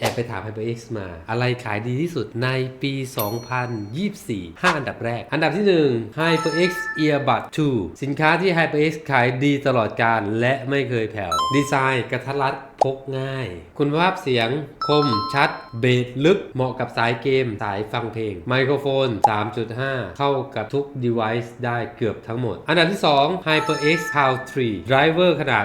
แอบไปถาม HyperX มา อะไรขายดีที่สุดในปี 2024 5 อันดับแรก อันดับที่ 1 HyperX Earbud 2 สินค้าที่ HyperX ขายดีตลอดการ และไม่เคยแผ่ว ดีไซน์กระทัดรัดพกง่าย คุณภาพเสียงคมชัด เบสลึก เหมาะกับสายเกม สายฟังเพลง ไมโครโฟน 3.5 เข้ากับทุก device ได้เกือบทั้งหมด อันดับที่ 2 HyperX Power 3 Driver ขนาด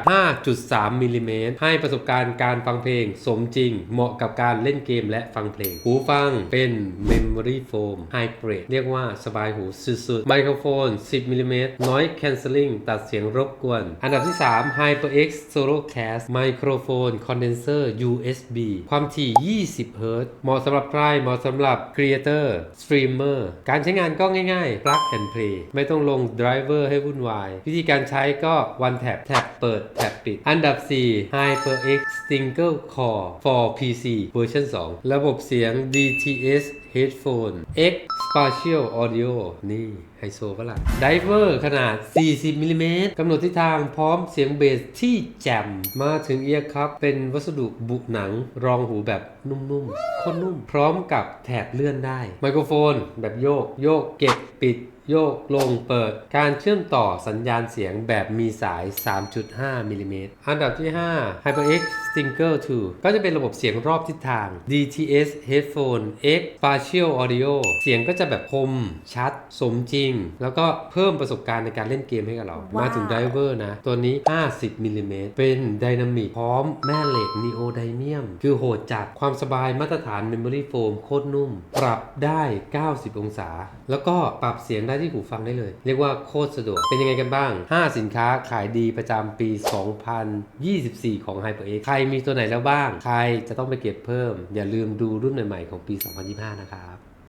5.3มิลลิเมตรให้ประสบการณ์การฟังเพลงสมจริง เหมาะกับการเล่นเกมและฟังเพลง หูฟังเป็น Memory Foam Hybrid เรียกว่าสบายหูสุดๆ ไมโครโฟน 10มิลลิเมตร Noise Cancelling ตัดเสียงรบกวน อันดับที่ 3 HyperX Solocast ไมโครโฟน Condenser USB ความถี่ 20 Hz เหมาะสำหรับใครเหมาะสำหรับ Creator Streamer การใช้งานก็ง่ายๆ plug and play ไม่ต้องลง driver ให้วุ่นวาย วิธีการใช้ก็ one tap แท็บเปิดแท็บปิด อันดับ 4 HyperX Single Core for PC เวอร์ชัน2 ระบบเสียง DTS Headphone X Spatial Audio นี่ไฮโซปะล่ะ Diver ขนาด 40มิลลิเมตรกำหนดทิศทางพร้อมเสียงเบสที่แจ่มมาถึงเอียร์ครับ เป็นวัสดุบุหนังรองหูแบบนุ่มๆโคตรนุ่ม พร้อมกับแถบเลื่อนได้ ไมโครโฟนแบบโยก โยกเก็บปิด โยกลงเปิด การเชื่อมต่อสัญญาณเสียงแบบมีสาย 3.5มิลลิเมตรอันดับที่ 5 HyperX Stinger 2 ก็จะเป็นระบบเสียงรอบทิศทาง DTS Headphone X Spatial Audio เสียงก็จะแบบคม ชัด สมจริง แล้วก็เพิ่มประสบการณ์ในการเล่นเกมให้กับเราว้าวมาถึงไดเวอร์นะ ตัวนี้ 50มิลลิเมตรเป็นไดนามิกพร้อมแม่เหล็ก Neodymium คือโหดจัดความสบายมาตรฐาน Memory Foam โคตรนุ่ม ปรับได้ 90 องศา แล้วก็ปรับเสียงได้ที่หูฟังได้เลย เรียกว่าโคตรสะดวก เป็นยังไงกันบ้าง 5 สินค้าขายดีประจำปี 2024 ของ HyperX ใครมีตัวไหนแล้วบ้าง ใครจะต้องไปเก็บเพิ่ม อย่าลืมดูรุ่นใหม่ๆของปี 2025 นะครับ